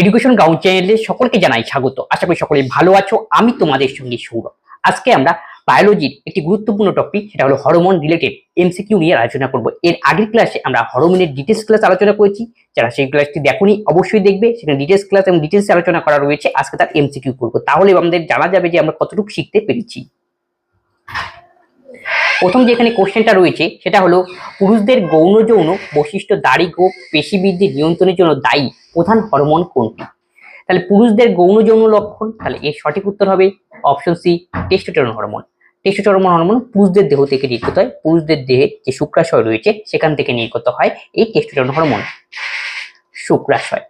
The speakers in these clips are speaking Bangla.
এডুকেশন গ্রাউন্ড চ্যানেলে সকলকে জানাই স্বাগত। আশা করি সকলে ভালো আছো। আমি তোমাদের সঙ্গে সৌরভ। আজকে আমরা বায়োলজির একটি গুরুত্বপূর্ণ টপিক সেটা হলো হরমোন রিলেটেড এমসিকিউ নিয়ে আলোচনা করব। এর আগের ক্লাসে আমরা হরমোনের ডিটেলস ক্লাস আলোচনা করেছি। যারা সেই ক্লাসটি দেখোনি, অবশ্যই দেখবে। সেখানে ডিটেলস ক্লাস এবং ডিটেলস আলোচনা করা রয়েছে। আজকে তার এমসিকিউ করব। তাহলে আমাদের জানা যাবে যে আমরা কতটুকু শিখতে পেরেছি। প্রথম যে এখানে কোশ্চেনটা রয়েছে, সেটা হলো পুরুষদের গৌণ যৌন বৈশিষ্ট্য, দাড়ি গোপ, পেশি বৃদ্ধি নিয়ন্ত্রণের জন্য দায়ী প্রধান হরমোন কোনটি? তাহলে পুরুষদের গৌণ যৌন লক্ষণ, তাহলে এর সঠিক উত্তর হবে option C testosterone hormone testosterone hormone পুরুষদের দেহ থেকে নির্গত হয়, পুরুষদের দেহে যে শুক্রাশয় রয়েছে, সেখান থেকে নির্গত হয় এই টেস্টোস্টেরন হরমোন শুক্রাশয়।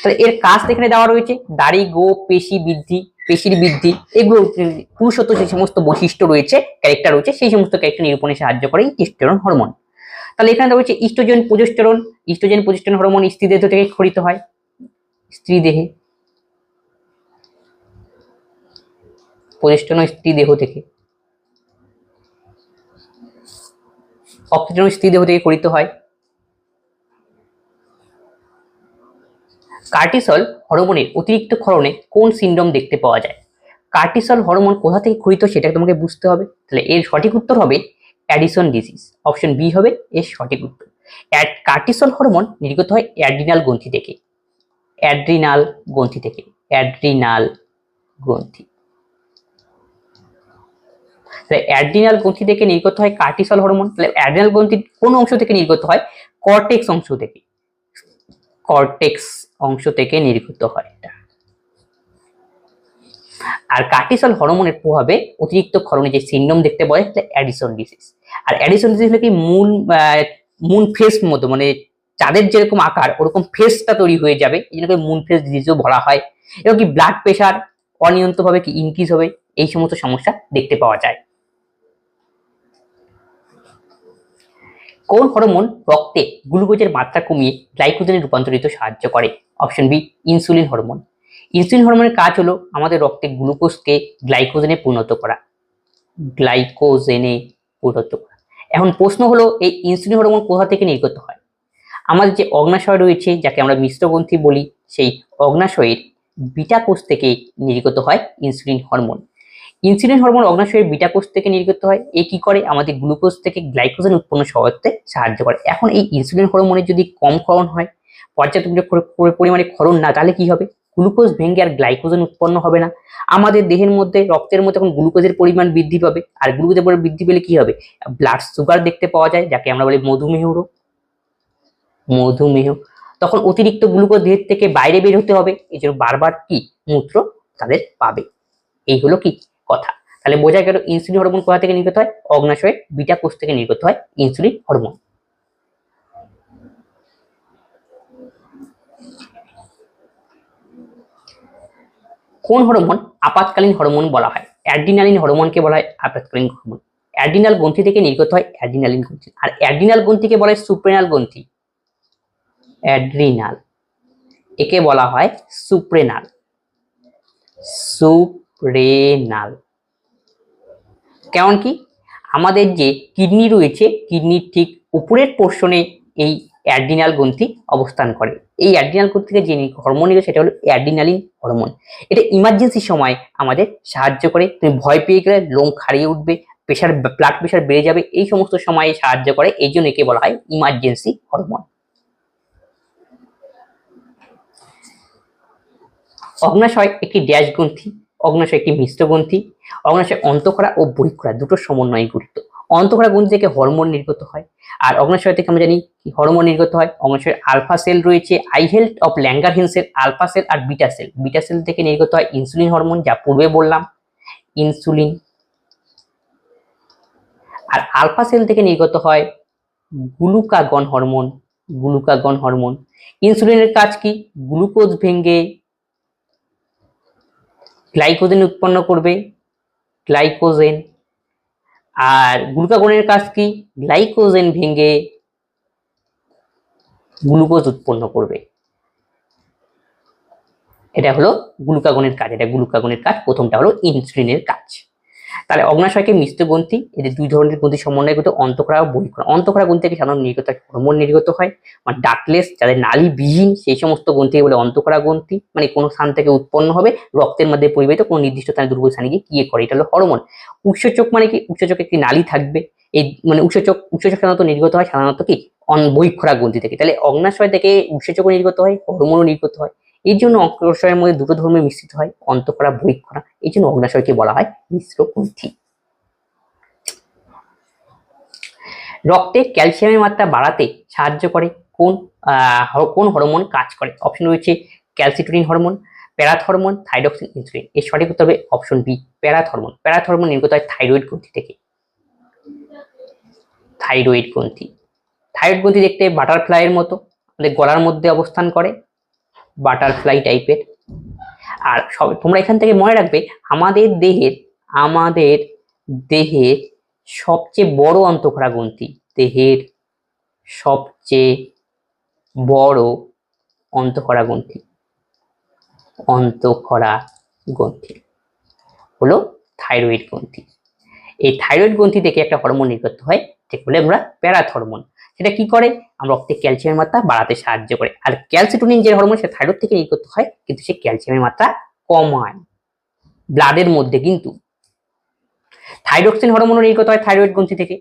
তাহলে এর কাজ এখানে দেওয়া রয়েছে, দাড়ি গোপ, পেশি বৃদ্ধি পেশির বৃদ্ধি এগুলো পুরুষত্ব যে সমস্ত বৈশিষ্ট্য রয়েছে ক্যারেক্টার রয়েছে, সেই সমস্ত ক্যারেক্টার নিরূপণে সাহায্য করে এই টেস্টোস্টেরন হরমোন তাহলে এখানে রয়েছে oestrogen progesterone oestrogen progesterone hormone স্ত্রী দেহ থেকে খরিত হয়। স্ত্রী দেহে। প্রোজেস্টেরন স্ত্রী দেহ থেকে। অক্সিজেন স্ত্রী দেহ থেকে খরিত হয়। কার্টিসল হরমোনের অতিরিক্ত ক্ষরণে কোন সিন্ড্রোম দেখতে পাওয়া যায়? কার্টিসল হরমোন কোথা থেকে ক্ষরিত সেটা তোমাকে বুঝতে হবে। তাহলে এর সঠিক উত্তর হবে অ্যাডিসন ডিজিজ। অপশন বি হবে এর সঠিক উত্তর। অ্যাড কার্টিসল হরমোন নির্গত হয় অ্যাড্রিনাল গ্রন্থি থেকে। অ্যাড্রিনাল গ্রন্থি থেকে। অ্যাড্রিনাল গ্রন্থি। তাহলে অ্যাড্রিনাল গ্রন্থি থেকে নির্গত হয় কার্টিসল হরমোন। তাহলে অ্যাড্রিনাল গ্রন্থির কোন অংশ থেকে নির্গত হয়? কর্টেক্স অংশ থেকে। কর্টেক্স অংশ থেকে নির্গত হয় এটা। আর কার্টিসল হরমোনের প্রভাবে অতিরিক্ত ক্ষরণে যে সিন্ড্রোম দেখতে পাওয়া যায় অ্যাডিসন ডিজিজ আর অ্যাডিসন ডিজিজ হলো কি, মূল মুন ফেস মতো মানে চাঁদের যেরকম আকার, ওরকম ফেসটা তৈরি হয়ে যাবে, এই জন্য মুন ফেস ডিজিজও বলা হয়। এবং কি ব্লাড প্রেশার অনিয়ন্ত্রভাবে কি ইনক্রিজ হবে, এই সমস্ত সমস্যা দেখতে পাওয়া যায়। কোন হরমোন রক্তে গ্লুকোজের মাত্রা কমিয়ে গ্লাইকোজেনে রূপান্তরিত সাহায্য করে? Option B insulin hormone insulin হরমোনের কাজ হলো আমাদের রক্তে গ্লুকোজকে গ্লাইকোজেনে পরিণত করা। গ্লাইকোজেনে পরিণত করা। এখন প্রশ্ন হলো, এই ইনসুলিন হরমোন কোথা থেকে নির্গত হয়? আমাদের যে অগ্নাশয় রয়েছে, যাকে আমরা মিশ্রগ্রন্থি বলি, সেই অগ্নাশয়ের বিটা কোষ থেকে নির্গত হয় ইনসুলিন হরমোন ইনসুলিন হরমোন অগ্নাশয়ের বিটা কোষ থেকে নির্গত হয়। এ কি করে? আমাদের গ্লুকোজ থেকে গ্লাইকোজেন উৎপন্ন সহায়তে সাহায্য করে। এখন এই ইনসুলিন হরমোনের যদি কম ক্ষরণ হয়, পর্যাপ্ত পরিমাণে ক্ষরণ না, তাহলে কি হবে? গ্লুকোজ ভেঙে আর গ্লাইকোজেন উৎপন্ন হবে না। আমাদের দেহের মধ্যে, রক্তের মধ্যে এখন গ্লুকোজের পরিমাণ বৃদ্ধি পাবে। আর গ্লুকোজের পরিমাণ বৃদ্ধি পেলে কি হবে? ব্লাড সুগার দেখতে পাওয়া যায়, যাকে আমরা বলি মধুমেহ রোগ। মধুমেহ। তখন অতিরিক্ত গ্লুকোজ দেহের থেকে বাইরে বের হতে হবে। এই জন্য বারবার কি? মূত্র তাদের পাবে। এই হলো কি? কথা। তাহলে বোঝা গেল ইনসুলিন হরমোন কোথা থেকে নির্গত হয়? অগ্নাশয়ের বিটা কোষ থেকে নির্গত হয় ইনসুলিন হরমোন কোন হরমোন আপাতকালীন হরমোন বলা হয়? অ্যাড্রিনালিন হরমোনকে বলা হয় আপাতকালীন হরমোন অ্যাড্রিনাল গ্রন্থি থেকে নির্গত হয় অ্যাড্রিনালিন গ্রন্থি। আর অ্যাড্রিনাল গ্রন্থিকে বলা হয় সুপ্রেনাল গ্রন্থি। অ্যাড্রিনাল একে বলা হয় সুপ্রেনাল সুপ্রেনাল কেমন কি আমাদের যে কিডনি রয়েছে কিডনির ঠিক উপরের পোর্শনে এই অ্যাড্রিনাল গ্রন্থি অবস্থান করে। এই অ্যাড্রিনাল গ্রন্থি থেকে যে হরমোন সেটা হলো অ্যাড্রিনালিন হরমোন এটা ইমার্জেন্সি সময় আমাদের সাহায্য করে। তুমি ভয় পেয়ে গেলে লোম খাড়িয়ে উঠবে প্রেশার ব্লাড প্রেশার বেড়ে যাবে, এই সমস্ত সময়ে সাহায্য করে। এই জন্য একে বলা হয় ইমার্জেন্সি হরমোন অগ্নাশয় একটি ড্যাশ গ্রন্থি। অগ্নাশয় একটি মিশ্র গ্রন্থি অগ্নাশয় অন্তঃকরা ও বহিঃকরা দুটো সমন্বয় গঠিত। অন্তঃকরা গ্রন্থি থেকে হরমোন নির্গত হয়। আর অগ্নাশয় থেকে আমরা জানি কি হরমোন নির্গত হয়? অগ্নাশয়ের আলফা সেল রয়েছে। Islets of Langerhans cell alpha cell R beta cell. Beta cell থেকে নির্গত হয় ইনসুলিন হরমোন, যা পূর্বে বললাম। ইনসুলিন আর আলফা সেল থেকে নির্গত হয় গ্লুকাগন হরমোন। Glucagon hormone. ইনসুলিনের কাজ কি? গ্লুকোজ ভেঙে গ্লাইকোজেন উৎপন্ন করবে গ্লাইকোজেন আর গ্লুকাগনের কাজ কি? গ্লাইকোজেন ভেঙে গ্লুকোজ উৎপন্ন করবে। এটা হলো গ্লুকাগনের কাজ, এটা গ্লুকাগনের কাজ, প্রথমটা হলো ইনসুলিনের কাজ। তাহলে অগ্নাশয়কে মিশ্র গ্রন্থি এদের দুই ধরনের গ্রন্থি সমন্বয় করতে অন্তঃকরা ও বহিঃকরা অন্তঃকরা গ্রন্থি থেকে সাধারণত নির্গত হরমোন নির্গত হয় মানে ডাকলেস, যাদের নালী বিহীন সেই সমস্ত গ্রন্থিকে বলে অন্তঃকরা গ্রন্থি। মানে কোনো স্থান থেকে উৎপন্ন হবে, রক্তের মধ্যে পরিবাহিত কোনো নির্দিষ্ট স্থানে দুর্বল স্থানে গিয়ে কিয়ে করে, এটা হলো হরমোন। উৎসচক মানে কি? উৎসচক একটি নালী থাকবে। এই মানে উৎসচক উৎসচক সাধারণত নির্গত হয় সাধারণত কি? বহিঃক্ষরা গ্রন্থি থেকে। তাহলে অগ্নাশয় থেকে উৎসেচকও নির্গত হয়, হরমোনও নির্গত হয়। এই জন্য অগ্নাশয়ের মধ্যে দুটো ধর্মে মিশ্রিত হয় অন্তঃক্ষরা বহিঃক্ষরা এই জন্য অগ্নাশয়কে বলা হয় মিশ্র গ্রন্থি রক্তে ক্যালসিয়ামের মাত্রা বাড়াতে সাহায্য করে, কোন কোন হরমোন কাজ করে? অপশন রয়েছে calcitonin hormone parathormone thyroxine insulin এর সঠিক উত্তর হবে option B parathormone parathormone নির্গত হয় থাইরয়েড গ্রন্থি থেকে। থাইরয়েড গ্রন্থি। থাইরয়েড গ্রন্থি দেখতে বাটারফ্লাইয়ের মতো আমাদের গলার মধ্যে অবস্থান করে। বাটারফ্লাই টাইপের আর সব তোমরা এখান থেকে মনে রাখবে, আমাদের দেহের আমাদের দেহের সবচেয়ে বড় অন্তঃক্ষরা গ্রন্থি দেহের সবচেয়ে বড় অন্তঃক্ষরা গ্রন্থি অন্তঃক্ষরা গ্রন্থি হলো থাইরয়েড গ্রন্থি এই থাইরয়েড গ্রন্থি থেকে একটা হরমোন নির্গত হয়, যেটা বলে আমরা প্যারাথ হরমোন সেটা কি করে? আমরা রক্তে ক্যালসিয়ামের মাত্রা বাড়াতে সাহায্য করে। আর ক্যালসিটোনিন যে হরমোন সেটা থাইরয়েড থেকে নির্গত হয়, কিন্তু সে ক্যালসিয়ামের মাত্রা কমায় ব্লাডের মধ্যে কিন্তু। থাইরক্সিন হরমোনও নির্গত হয় থাইরয়েড গ্রন্থি থেকে।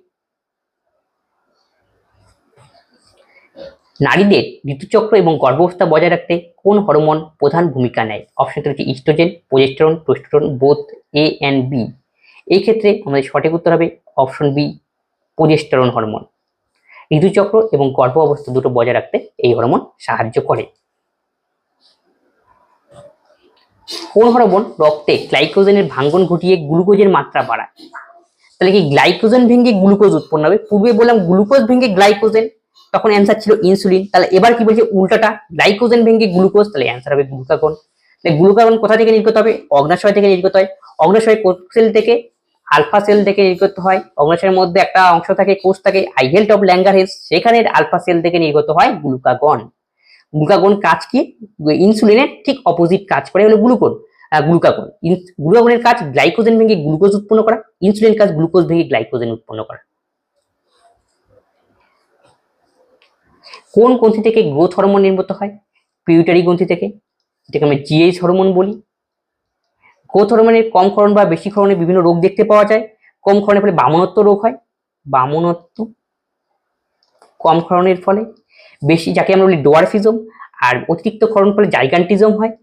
নারীদের ঋতুচক্র এবং গর্ভাবস্থা বজায় রাখতে কোন হরমোন প্রধান ভূমিকা নেয়? অপশন হচ্ছে oestrogen progesterone testosterone both A and B এই ক্ষেত্রে আমাদের সঠিক উত্তর হবে অপশন বি প্রোজেস্টেরন হরমোন ঋতুচক্র এবং গর্ভ অবস্থা দুটো বজায় রাখতে এই হরমোন সাহায্য করে। কোন হরমোন রক্তে গ্লাইকোজেনের ভাঙ্গন ঘটিয়ে গ্লুকোজের মাত্রা বাড়ায়? তাহলে কি গ্লাইকোজেন ভেঙে গ্লুকোজ উৎপন্ন হবে? পূর্বে বললাম গ্লুকোজ ভেঙে গ্লাইকোজেন তখন অ্যান্সার ছিল ইনসুলিন তাহলে এবার কি বলছে? উল্টাটা গ্লাইকোজেন ভেঙে গ্লুকোজ তাহলে অ্যান্সার হবে গ্লুকাগন তাহলে গ্লুকাগন কোথা থেকে নির্গত হবে? অগ্নাশয় থেকে নির্গত হয়। অগ্নাশয় কোষ সেল থেকে? আলফা সেল থেকে নির্গত হয়। অগ্নাশয়ের মধ্যে একটা অংশ থাকে, কোষ থাকে আইহেল্ট অফ ল্যাঙ্গারহেস সেখানে আলফা সেল থেকে নির্গত হয় গ্লুকাগন। গ্লুকাগন কাজ কি? ইনসুলিনের ঠিক অপোজিট কাজ করে হলো গ্লুকোন গ্লুকাগন। গ্লুকাগনের কাজ গ্লাইকোজেন ভেঙে গ্লুকোজ উৎপন্ন করা ইনসুলিন কাজ গ্লুকোজ ভেঙে গ্লাইকোজেন উৎপন্ন করা। কোন গ্রন্থি থেকে গ্রোথ হরমোন নির্গত হয়? পিউটারি গ্রন্থি থেকে, যেটাকে আমরা জিএইচ হরমোন বলি। গ্রোথ হরমোনের কম ক্ষরণ বা বেশি ক্ষরণে বিভিন্ন রোগ দেখতে পাওয়া যায়। কম ক্ষরণের ফলে বামনত্ব রোগ হয়। বামনত্ব কম ক্ষরণের ফলে। বেশি যাকে আমরা বলি ডোয়ারফিজম, আর অতিরিক্ত ক্ষরণ ফলে জাইগান্টিজম হয়।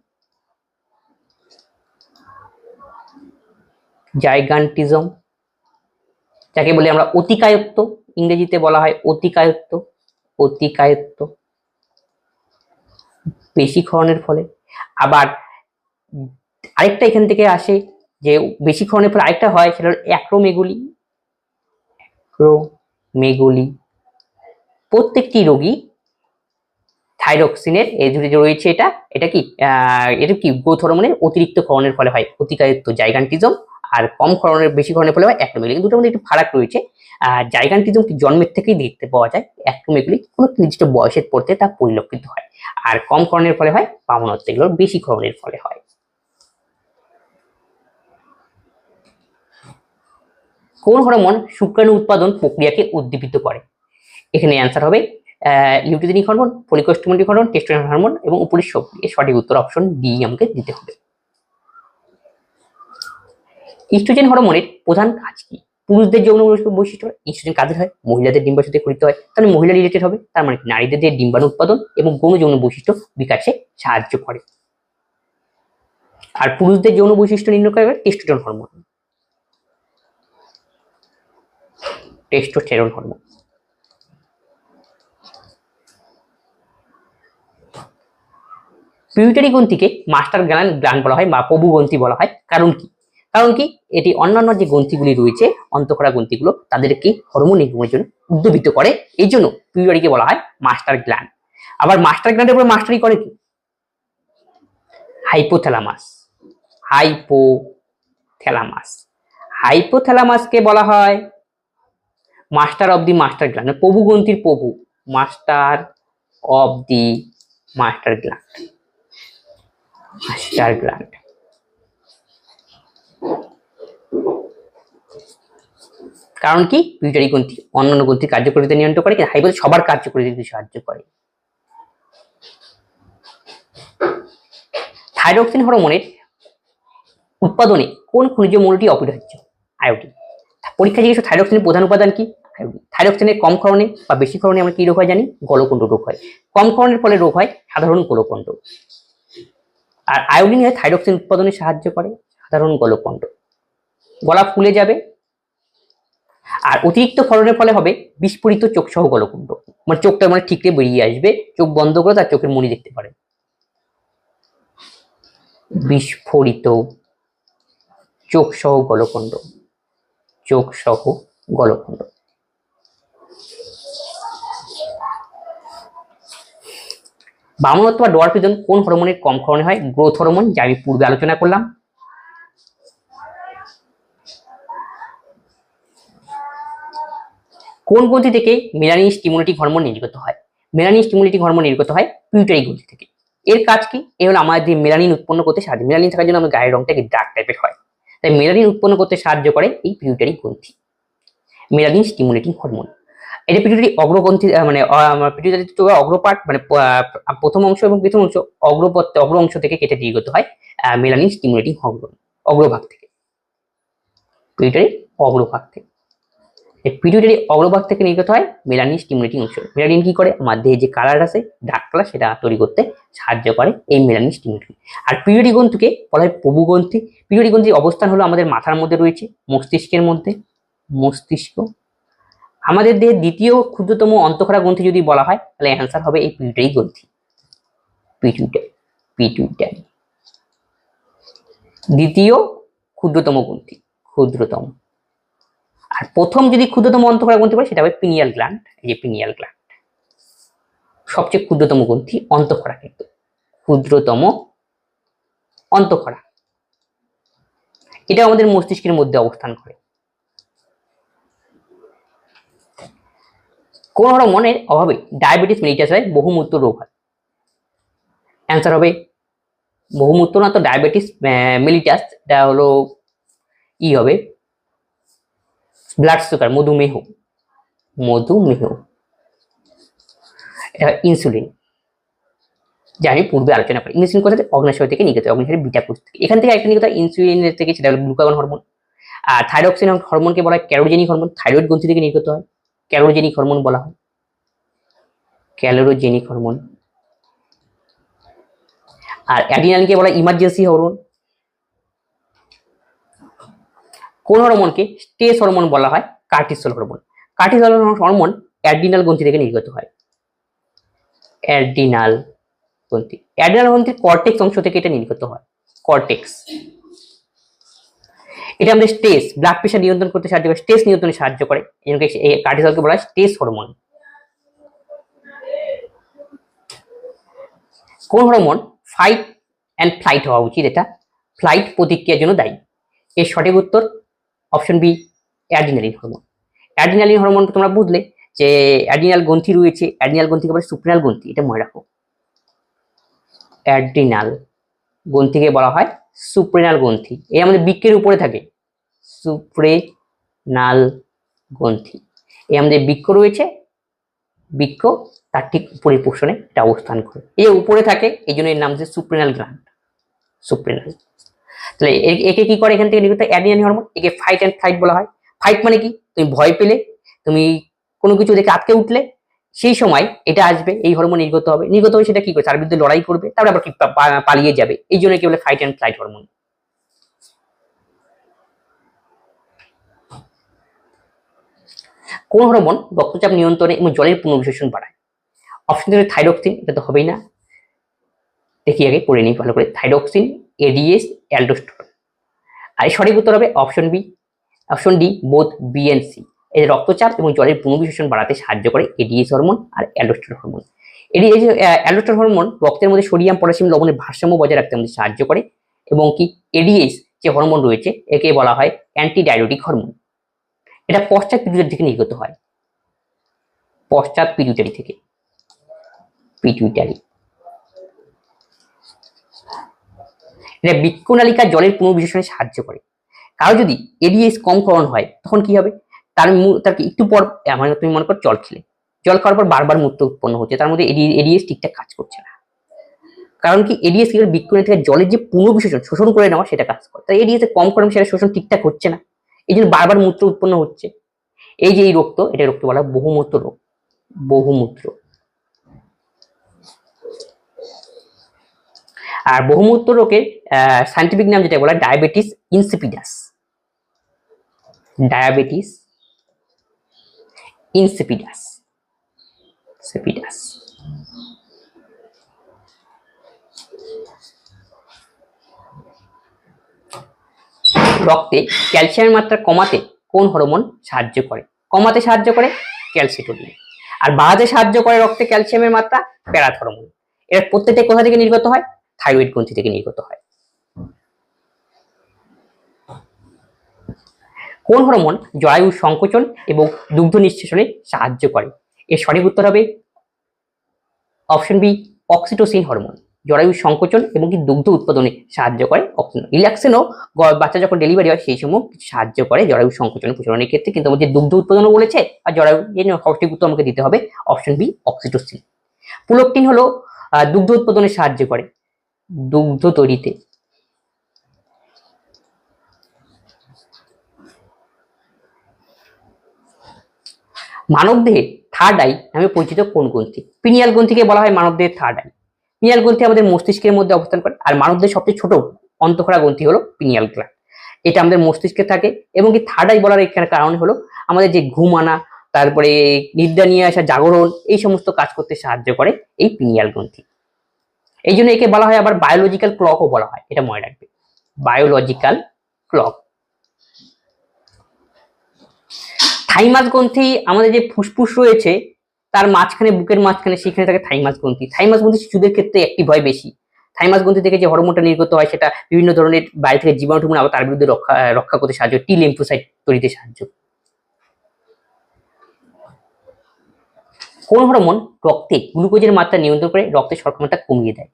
জাইগান্টিজম, যাকে বলি আমরা অতিকায়ত্ব, ইংরেজিতে বলা হয় অতিকায়ত্ব অতিকায়ত্ব। বেশি ক্ষরণের ফলে। আবার আরেকটা এখান থেকে আসে যে বেশি ক্ষরণের ফলে আরেকটা হয় সেটা হলো অ্যাক্রোমেগুলি। অ্যাক্রোমেগুলি। প্রত্যেকটি রোগী থাইরক্সিনের এই যে রয়েছে এটা এটা কি? এটা কি গ্রোথ হরমোনের অতিরিক্ত ক্ষরণের ফলে হয়? অতিকায়ত্ত জাইগান্টিজম আর কম ক্ষরণের বেশি ক্ষরণের ফলে হয় অ্যাক্রোমেগুলি। দুটোর মধ্যে একটু ফারাক রয়েছে। জাইগান্টিজম কি জন্মের থেকেই দেখতে পাওয়া যায়। অ্যাক্রোমেগুলি কোনো নির্দিষ্ট বয়সের পড়তে তা পরিলক্ষিত হয়। আর কম ক্ষরণের ফলে হয় বামনত্ব এগুলোর বেশি ক্ষরণের ফলে হয়। কোন হরমোন শুক্রাণু উৎপাদন প্রক্রিয়াকে উদ্দীপিত করে? এখানে অ্যান্সার হবে luteinising hormone follicle stimulating hormone testosterone hormone এবং উপরের সব এর সঠিক উত্তর অপশন ডি আমাকে দিতে হবে। ইস্ট্রোজেন হরমোনের প্রধান কাজ কি? পুরুষদের যৌন বৈশিষ্ট্য ইস্ট্রোজেন কাজের হয়? মহিলাদের ডিম্বাশয়তে করিত হয়। তাহলে মহিলা রিলেটেড হবে, তার মানে নারীদের ডিম্বাণু উৎপাদন এবং গৌণ যৌন বৈশিষ্ট্য বিকাশে সাহায্য করে। আর পুরুষদের যৌন বৈশিষ্ট্য নির্ণয় করে testosterone hormone testosterone hormone pituitary গ্রন্থিকে master gland gland বলা হয় বা প্রভু গ্রন্থি বলা হয়। কারণ কি? কারণ কি? এটি অন্যান্য যে গ্রন্থিগুলি রয়েছে, অন্তঃকরা গ্রন্থিগুলো, তাদেরকে হরমোন নির্গমনের জন্য উদ্দীপিত করে। এই জন্য পিউটারিকে বলা হয় মাস্টার গ্ল্যান্ড আবার মাস্টার গ্ল্যান্ডের উপরে মাস্টারি করে কি? হাইপোথ্যালামাস হাইপোথ্যালামাস হাইপোথ্যালামাসকে বলা হয় master of the master gland প্রভু গ্রন্থির প্রভু master of the master gland master gland কারণ কি? পিউটারি গ্রন্থি, অন্যান্য গ্রন্থির কার্যকারিতা নিয়ন্ত্রণ করে কিন্তু হাইপোথিস সবার কার্যকারিতা সাহায্য করে। থাইরক্সিন হরমোনের উৎপাদনে কোন খনিজ মূলটি অপরিহার্য? আয়োডিন পরীক্ষা জিজ্ঞেস থাইরক্সিনের প্রধান উপাদান কি? আয়োডিন থাইরক্সিনের কম ক্ষরণে বা বেশি ক্ষরণে আমরা কি রোগ হয় জানি? গলকণ্ড রোগ হয়। কম ক্ষরণের ফলে রোগ হয় সাধারণ গলকণ্ড। আর আয়োডিন হয় থাইরক্সিন উৎপাদনে সাহায্য করে সাধারণ গলকণ্ড। গলা ফুলে যাবে। আর অতিরিক্ত ফলনের ফলে হবে বিস্ফোরিত চোখ সহ গলকুণ্ড। মানে চোখটা মানে ঠিকরে বেরিয়ে আসবে, চোখ বন্ধ করে তার চোখের মনি দেখতে পারে। বিস্ফোরিত চোখ সহ গলকুণ্ড। চোখ সহ বামনত্ব বা ডোয়ার্ফিজম কোন হরমোনের কম ক্ষরণে হয়? গ্রোথ হরমোন যা আমি পূর্বে আলোচনা করলাম। কোন গ্রন্থি থেকে মেলানিন স্টিমুলেটিং হরমোন নির্গত হয়? মেলানিন স্টিমুলেটিং হরমোন নির্গত হয় পিউটারি গ্রন্থি থেকে। এর কাজ কি? এ হলো আমাদের মেলানিন উৎপন্ন করতে সাহায্য মেলানিন থাকার জন্য আমাদের গায়ের রংটাকে ডার্ক টাইপের হয়। তাই মেলানিন উৎপন্ন করতে সাহায্য করে এই পিউটারি গ্রন্থি। মেলানিন স্টিমুলেটিং হরমোন এটা পিউটারি অগ্রগ্রন্থি আহ, মানে পিউটারি অগ্রপাট মানে প্রথম অংশ এবং প্রথম অংশ অগ্রপথ অগ্র অংশ থেকে কেটে নির্গত হয় মেলানিন স্টিমুলেটিং হরমোন অগ্রভাগ থেকে। পিউটারি অগ্রভাগ থেকে। পিটুইটারি অগ্রভাগ থেকে নির্গত হয় মেলানিন স্টিমুলেটিং অংশ। মেলানিন কি করে? আমার দেহে যে কালার আছে ডার্ক কালার সেটা তৈরি করতে সাহায্য করে এই মেলানিন স্টিমুলেটিং আর পিরিয়ডি গ্রন্থিকে বলা হয় প্রভু গ্রন্থি পিরিয়ডি গ্রন্থির অবস্থান হলো আমাদের মাথার মধ্যে রয়েছে মস্তিষ্কের মধ্যে মস্তিষ্ক আমাদের দেহের দ্বিতীয় ক্ষুদ্রতম অন্তঃক্ষরা গ্রন্থি যদি বলা হয়, তাহলে অ্যান্সার হবে এই পিটুইটারি গ্রন্থি। পিটুইটারি পিটুইটারি দ্বিতীয় ক্ষুদ্রতম গ্রন্থি, ক্ষুদ্রতম। আর প্রথম যদি ক্ষুদ্রতম অন্তঃক্ষরা গ্রন্থি বলে, সেটা হবে পিনিয়াল গ্ল্যান্ড এই যে পিনিয়াল গ্ল্যান্ড সবচেয়ে ক্ষুদ্রতম গ্রন্থি অন্তঃক্ষরা কিন্তু, ক্ষুদ্রতম অন্তঃক্ষরা এটা আমাদের মস্তিষ্কের মধ্যে অবস্থান করে। কোন হরমোনের অভাবে ডায়াবেটিস মেলিটাস হয়, বহুমূত্র রোগ হয়। অ্যান্সার হবে, বহুমূত্র না তো ডায়াবেটিস মেলিটাস এটা হলো ই হবে ব্লাড সুগার মধুমেহ মধুমেহ। এটা ইনসুলিন যা আমি পূর্বে আলোচনা করি। ইনসুলিন কোথা থেকে? অগ্নাশয় থেকে নির্গত হয় অগ্নাশয়ের বিটা কোষ থেকে। এখান থেকে একটা নির্গত হয় ইনসুলিনের থেকে, সেটা হলো গ্লুকাগন হরমোন আর থাইরক্সিন হরমোনকে বলা হয় ক্যারোজেনিক হরমোন থাইরয়েড গ্রন্থি থেকে নির্গত হয়। ক্যালোজেনিক হরমোন বলা হয়। ক্যালোরোজেনিক হরমোন। আর অ্যাডিনালকে বলা ইমার্জেন্সি হরমোন কোন হরমোনকে স্ট্রেস হরমোন বলা হয়? Cortisol hormone cortisol hormone adrenal গ্রন্থি থেকে নির্গত হয়। অ্যাডিনাল গ্রন্থি। অ্যাডিনাল গ্রন্থির কর্টেক্স অংশ থেকে এটা নির্গত হয়। কর্টেক্স এটা আমাদের স্ট্রেস ব্লাড প্রেশার নিয়ন্ত্রণ করতে সাহায্য করে স্ট্রেস নিয়ন্ত্রণে সাহায্য করে। এই কার্টিসলকে বলা হয় স্ট্রেস হরমোন কোন হরমোন ফাইট অ্যান্ড ফ্লাইট হওয়া উচিত এটা। ফ্লাইট প্রতিক্রিয়ার জন্য দায়ী। এর সঠিক উত্তর option B adrenaline hormone adrenaline hormone তোমরা বুঝলে যে অ্যাডিনাল গ্রন্থি রয়েছে অ্যাডিনাল গ্রন্থিকে বলে সুপ্রিনাল গ্রন্থি, এটা মনে রাখো। অ্যাডিনাল গ্রন্থিকে বলা হয় সুপ্রেনাল গ্রন্থি। এই আমাদের বৃক্কের উপরে থাকে। সুপ্রেনাল গ্রন্থি। এই আমাদের বৃক্ষ রয়েছে। বৃক্ষ তার ঠিক উপরের পোষণে এটা অবস্থান করে। এই উপরে থাকে, এই জন্য এর নাম হচ্ছে সুপ্রেনাল গ্ল্যান্ড সুপ্রেনাল। তাহলে একে কি করে এখান থেকে নির্গত অ্যাডিনাল হরমোন, একে ফাইট অ্যান্ড ফ্লাইট বলা হয়। ফাইট মানে কি? তুমি ভয় পেলে, তুমি কোনো কিছু দেখে আটকে উঠলে সেই সময় এটা আসবে, এই হরমোন নির্গত হবে। নির্গত হবে সেটা কি করে তার বিরুদ্ধে লড়াই করবে, তারপরে আবার কি পালিয়ে যাবে। এই জন্য কি বলে ফাইট অ্যান্ড ফ্লাইট হরমোন কোন হরমোন রক্তচাপ নিয়ন্ত্রণে এবং জলের পুনর্বিশোষণ বাড়ায়? অপশন ধরে থাইরক্সিন এটা তো হবেই না। দেখি আগে, পড়ে নিই ভালো করে। থাইরক্সিন এডিএস অ্যালডোস্টোরন আর সঠিক উত্তর হবে option B option D both B and C এর রক্তচাপ এবং জলের পুনর্বিশোষণ বাড়াতে সাহায্য করে এডিএস হরমোন আর অ্যালডোস্টোরন হরমোন এটি এই হরমোন রক্তের মধ্যে সোডিয়াম পটাশিয়াম লবণের ভারসাম্য বজায় রাখতে আমাদের সাহায্য করে এবং কি এডিএস যে হরমোন রয়েছে একে বলা হয় অ্যান্টিডায়োটিক হরমোন এটা পশ্চাৎ পিটুইটারি থেকে নির্গত হয়। পশ্চাৎ পিটুইটারি থেকে। পিটুইটারি এটা বৃক্ষনালিকা জলের পুনর্বিশেষণে সাহায্য করে। কারও যদি এডিএস কম করণ হয়, তখন কি হবে? তার তার একটু পর আমার তুমি মনে কর জল খেলে। জল খাওয়ার পর বারবার মূত্র উৎপন্ন হচ্ছে, তার মধ্যে এডিএস ঠিকঠাক কাজ করছে না। কারণ কি, এডিএস কি করে থেকে জলের যে পুনর্বিশোষণ শোষণ করে নেওয়া, সেটা কাজ করে। তাই এডিএস কম করে সেটা শোষণ ঠিকঠাক হচ্ছে না। এই জন্য বারবার মূত্র উৎপন্ন হচ্ছে। এই যে এই রোগটো এটা রোগকে বলা বহুমূত্র রোগ। বহুমূত্র আর বহুমূত্র রোগের সাইন্টিফিক নাম যেটা বলা ডায়াবেটিস ইনসিপিডাস ডায়াবেটিস ইনসিপিডাস সিপিডাস রক্তে ক্যালসিয়ামের মাত্রা কমাতে কোন হরমোন সাহায্য করে? কমাতে সাহায্য করে ক্যালসিটোনিন আর বাড়াতে সাহায্য করে রক্তে ক্যালসিয়ামের মাত্রা, প্যারাথ হরমোন। এর প্রত্যেকটা কোথা থেকে নির্গত হয়? থাইরয়েড গ্রন্থি থেকে নির্গত হয়। কোন হরমোন জরায়ু সংকোচন এবং দুগ্ধ নিঃশেষণে সাহায্য করে? এর সঠিক উত্তর হবে অপশন বি, অক্সিটোসিন হরমোন। জরায়ু সংকোচন এবং কি দুগ্ধ উৎপাদনে সাহায্য করে? অপশন রিল্যাক্সেনও বাচ্চা যখন ডেলিভারি হয়, সেই সময় সাহায্য করে জরায়ু সংকোচন প্রচলনের ক্ষেত্রে। কিন্তু আমাদের দুগ্ধ উৎপাদনও বলেছে, আর জরায়ু জন্য সঠিক উত্তর আমাকে দিতে হবে অপশন বি, অক্সিটোসিন। পুলকটিন হলো দুগ্ধ উৎপাদনে সাহায্য করে। দুগ্ধ তৈরিতে মানবদেহে থার্ড আই নামে পরিচিত কোন গ্রন্থি? পিনিয়াল গ্রন্থিকে বলা হয় মানবদেহের থার্ড আই পিনিয়াল গ্রন্থি আমাদের মস্তিষ্কের মধ্যে অবস্থান করে, আর মানবদেহের সবচেয়ে ছোট অন্তঃক্ষরা গ্রন্থি হলো পিনিয়াল গ্ল্যান্ড এটা আমাদের মস্তিষ্কে থাকে, এবং কি থার্ড আই বলার এখানে কারণ হলো আমাদের যে ঘুম আনা, তারপরে নিদ্রা নিয়ে আসা, জাগরণ, এই সমস্ত কাজ করতে সাহায্য করে এই পিনিয়াল গ্রন্থি। এই জন্য একে বলা হয় আবার বায়োলজিক্যাল ক্লকও বলা হয়, এটা মনে রাখবে। বায়োলজিক্যাল ক্লক থাইমাস গ্রন্থি, আমাদের যে ফুসফুস রয়েছে, তার মাঝখানে, বুকের মাঝখানে সেখানে থাকে থাইমাস গ্রন্থি। থাইমাস গ্রন্থি শিশুদের ক্ষেত্রে অ্যাক্টিভ হয় বেশি। থাইমাস গ্রন্থি থেকে যে হরমোনটা নির্গত হয়, সেটা বিভিন্ন ধরনের বাইরে থেকে জীবাণু আবার তার বিরুদ্ধে রক্ষা রক্ষা করতে সাহায্য, টি লিম্ফোসাইট তৈরিতে সাহায্য। কোন হরমোন রক্তে গ্লুকোজের মাত্রা নিয়ন্ত্রণ করে রক্তের শর্করার মাত্রা কমিয়ে দেয়?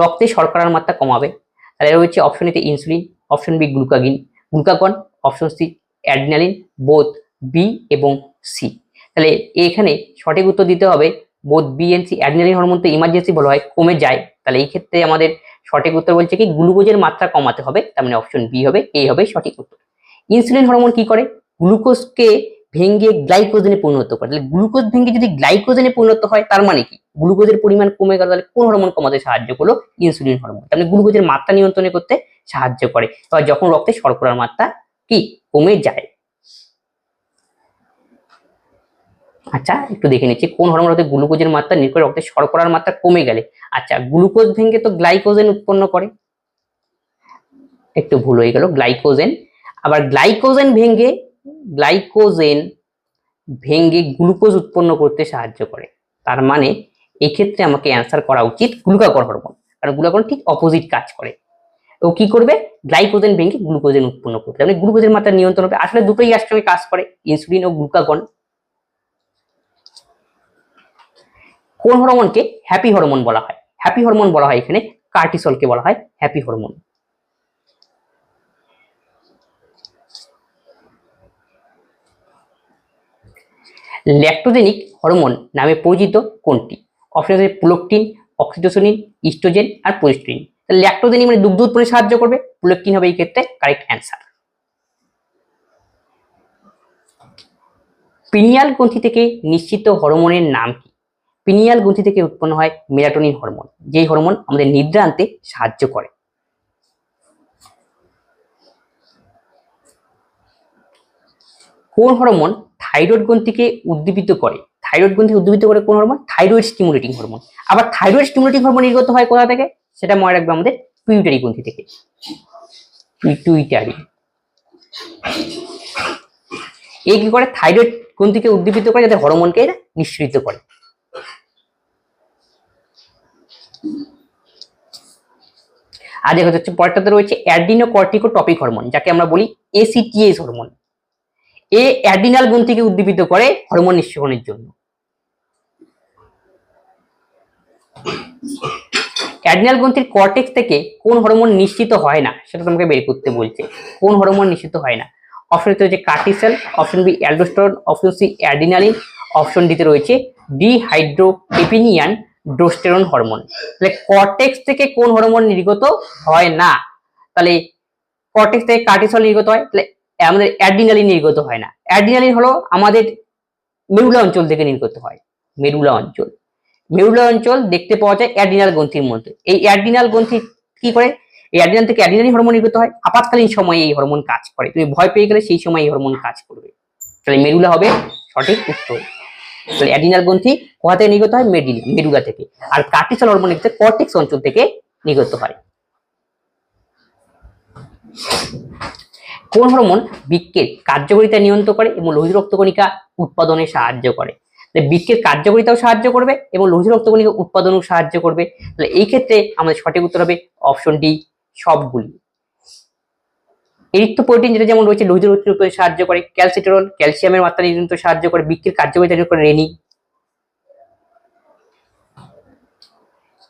রক্তে শর্করার মাত্রা কমাবে। তাহলে রয়েছে অপশন এতে insulin option B glucagon glucagon option C adrenaline both B এবং সি তাহলে এখানে সঠিক উত্তর দিতে হবে both B and C adrenaline hormone তো ইমার্জেন্সি বলা হয়, কমে যায়। তাহলে এই ক্ষেত্রে আমাদের সঠিক উত্তর বলছে কি গ্লুকোজের মাত্রা কমাতে হবে, তার মানে অপশন বি হবে এই হবে সঠিক উত্তর। ইনসুলিন হরমোন কি করে? গ্লুকোজকে ভেঙে গ্লাইকোজেনে পরিণত করে। তাহলে গ্লুকোজ ভেঙে যদি গ্লাইকোজেনে পরিণত হয়, তার মানে কি? গ্লুকোজের পরিমাণ কমে গেল, তাহলে কোন হরমোন কমাতে সাহায্য করল? ইনসুলিন হরমোন তাহলে গ্লুকোজের মাত্রা নিয়ন্ত্রণে করতে সাহায্য করে। যখন রক্তে শর্করার মাত্রা কি? কমে যায়। আচ্ছা একটু দেখে নিচ্ছি, কোন হরমোন হতে গ্লুকোজের মাত্রা নির্ভর রক্তে শর্করার মাত্রা কমে গেলে। আচ্ছা গ্লুকোজ ভেঙে তো গ্লাইকোজেন উৎপন্ন করে। একটু ভুল হয়ে গেল, গ্লাইকোজেন। আবার গ্লাইকোজেন ভেঙে গ্লাইকোজেন ভেঙে গ্লুকোজ উৎপন্ন করতে সাহায্য করে। তার মানে এক্ষেত্রে আমাকে অ্যান্সার করা উচিত গ্লুকাগন হরমোন। কারণ গ্লুকাগন ঠিক অপোজিট কাজ করে। ও কি করবে? গ্লাইকোজেন ভেঙে গ্লুকোজেন উৎপন্ন করবে। মানে গ্লুকোজের মাত্রা নিয়ন্ত্রণ হবে। আসলে দুটোই একসঙ্গে কাজ করে ইনসুলিন ও গ্লুকাগন কোন হরমোনকে হ্যাপি হরমোন বলা হয়। হ্যাপি হরমোন বলা হয় এখানে কার্টিসলকে বলা হয় হ্যাপি হরমোন ল্যাক্টোজেনিক হরমোন নামে পরিচিত কোনটি? অপশন আছে পুলোকটিন অক্সিটোসিন ইস্ট্রোজেন আর পোস্টিন ল্যাক্টোজেনিক মানে দুগ্ধ উৎপন্নে সাহায্য করবে? পুলোকটিন হবে এই ক্ষেত্রে কারেক্ট অ্যান্সার পিনিয়াল গ্রন্থি থেকে নিশ্চিত হরমোনের নাম কি? পিনিয়াল গ্রন্থি থেকে উৎপন্ন হয় মেলাটোনিন হরমোন যেই হরমোন আমাদের নিদ্রা আনতে সাহায্য করে। কোন হরমোন থাইরয়েড গ্রন্থিকে উদ্দীপিত করে? থাইরয়েড গ্রন্থি উদ্দীপিত করে কোন হরমোন থাইরয়েড স্টিমুলেটিং হরমোন আবার থাইরয়েড স্টিমুলেটিং হরমোন নির্গত হয় কোথা থেকে? সেটা মনে রাখবে আমাদের পিউটারি গ্রন্থি থেকে। পিটুইটারি এই কি করে? থাইরয়েড গ্রন্থিকে উদ্দীপিত করে যাতে হরমোনকে এরা নিঃসৃত করে। আর দেখা যাচ্ছে পরেরটাতে রয়েছে অ্যাডিনো কর্টিকোটপিক হরমোন, যাকে আমরা বলি এসিটিএস হরমোন। এ অ্যাডিনাল গ্রন্থিকে উদ্দীপিত করে হরমোন নিঃসরণের জন্য। অ্যাডিনাল গ্রন্থির কর্টেক্স থেকে কোন হরমোন নিশ্চিত হয় না, সেটা তোমাকে বের করতে বলছে। কোন হরমোন নিশ্চিত হয় না। অপশন রয়েছে cortisol option B aldosterone option C adrenaline option ডিতে রয়েছে ডিহাইড্রোপিনিয়ান ডোস্টেরন হরমোন তাহলে কর্টেক্স থেকে কোন হরমোন নির্গত হয় না? তাহলে কর্টেক্স থেকে কার্টিসল নির্গত হয়, তাহলে আমাদের অ্যাডিনালিন নির্গত হয় না। অ্যাডিনালিন হলো আমাদের মেরুলা অঞ্চল থেকে নির্গত হয়, মেরুলা অঞ্চল। মেরুলা অঞ্চল দেখতে পাওয়া যায় অ্যাডিনাল গ্রন্থির মধ্যে। এই অ্যাডিনাল গ্রন্থি কি করে? এই অ্যাডিনাল থেকে অ্যাডিনালিন হরমোন নির্গত হয়। আপাতকালীন সময়ে এই হরমোন কাজ করে। তুমি ভয় পেয়ে গেলে সেই সময় এই হরমোন কাজ করবে। তাহলে মেরুলা হবে সঠিক উত্তর। তাহলে অ্যাডিনাল গ্রন্থি কোথা থেকে নির্গত হয় মেডিলা মেরুলা থেকে। আর কার্টিসল হরমোন নির্গত কর্টেক্স অঞ্চল থেকে নির্গত হয়। কোন হরমোন বৃক্কের কার্যকারিতা নিয়ন্ত্রণ করে এবং লোহিত রক্তকণিকা উৎপাদনে সাহায্য করে? বৃক্কের কার্যকারিতাও সাহায্য করবে এবং লোহিত রক্তকণিকা উৎপাদনেও সাহায্য করবে। তাহলে এই ক্ষেত্রে আমাদের সঠিক উত্তর হবে অপশন ডি, সবগুলি। এরিথ্রোপোয়েটিন যেটা যেমন রয়েছে, লোহিত রক্ত সাহায্য করে ক্যালসিটোরল ক্যালসিয়ামের মাত্রা নিয়ন্ত্রণ সাহায্য করে বৃক্কের কার্যকারিতা করে রেনি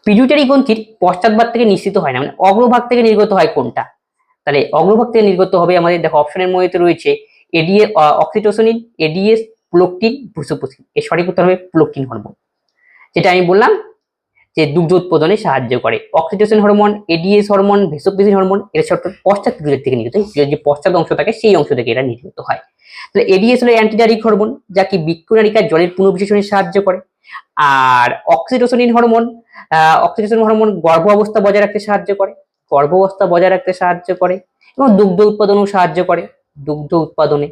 পিজুটারি গ্রন্থির পশ্চাৎভাগ থেকে নিশ্চিত হয় না মানে অগ্রভাগ থেকে নির্গত হয় কোনটা? তাহলে অগ্রভাগ থেকে নির্গত হবে আমাদের, দেখো অপশনের মধ্যে রয়েছে এডিএ অক্সিটোসিন এডিএস প্লোকটিন ভুসুপুসিন এর সঠিক উত্তর হবে প্লোকটিন হরমোন যেটা আমি বললাম যে দুগ্ধ উৎপাদনে সাহায্য করে। Oxytocin hormone ADH hormone vasopressin hormone এরা সব পশ্চাৎ পিজুদের থেকে নির্গত। হয় যে পশ্চাৎ অংশ থাকে, সেই অংশ থেকে এরা নির্গত হয়। তাহলে এডিএস হলো অ্যান্টিডারিক হরমোন যা কি বৃক্ষনালিকার জলের পুনর্বিশেষণে সাহায্য করে। আর অক্সিটোসিন হরমোন অক্সিটোসিন হরমোন গর্ভ অবস্থা বজায় রাখতে সাহায্য করে, গর্ভ অবস্থা বজায় রাখতে সাহায্য করে এবং দুগ্ধ উৎপাদনেও সাহায্য করে। দুগ্ধ উৎপাদনে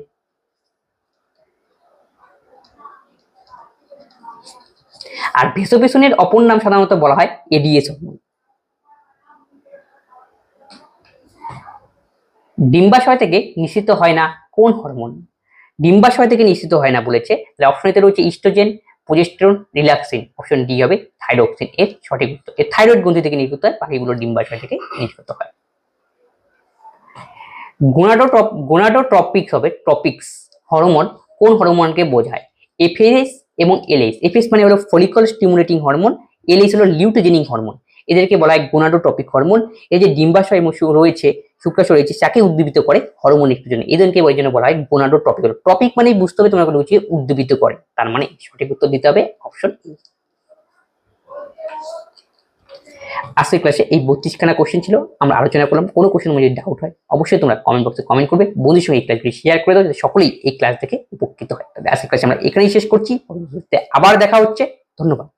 আর ভেসোপেশনের অপর নাম সাধারণত বলা হয় এডিএস হরমোন ডিম্বাশয় থেকে নিশ্চিত হয় না কোন হরমোন? ডিম্বাশয় থেকে নিশ্চিত হয় না বলেছে। তাহলে অপশনেতে রয়েছে oestrogen, progesterone, relaxin. Option D হবে থাইরোক্সিন এর সঠিক উত্তর এর থাইরয়েড গ্রন্থি থেকে নির্গত হয়, বাকিগুলো ডিম্বাশয় থেকে নির্গত হয়। গোনাডোটপ গোনাডোট্রপিক্স হবে টপিক্স হরমোন কোন হরমোনকে বোঝায়? এফএস এবং এলএস এফএস মানে হলো ফলিকল স্টিমুলেটিং হরমোন এলএস হলো লিউটোজেনিং হরমোন এদেরকে বলা হয় গোনাডোট্রপিক হরমোন এই যে ডিম্বাশয় রয়েছে, শুক্রাশয় রয়েছে যাকে উদ্দীপিত করে হরমোন জন্য এদেরকে ওই জন্য বলা হয় গোনাডোট্রপিক টপিক মানে বুঝতে হবে তোমাকে রয়েছে উদ্দীপিত করে। তার মানে সঠিক উত্তর দিতে হবে অপশন আজকের ক্লাসে এই বত্রিশখানা কোশ্চেন ছিল, আমরা আলোচনা করলাম, কোনো কোশ্চেন মধ্যে ডাউট হয়, অবশ্যই তোমরা কমেন্ট বক্সে কমেন্ট করবে বন্ধুর সঙ্গে এই ক্লাসগুলি শেয়ার করে দাও, যাতে সকলেই এই ক্লাস থেকে উপকৃত হয়। আজকের ক্লাসে আমরা এখানেই শেষ করছি আবার দেখা হচ্ছে, ধন্যবাদ।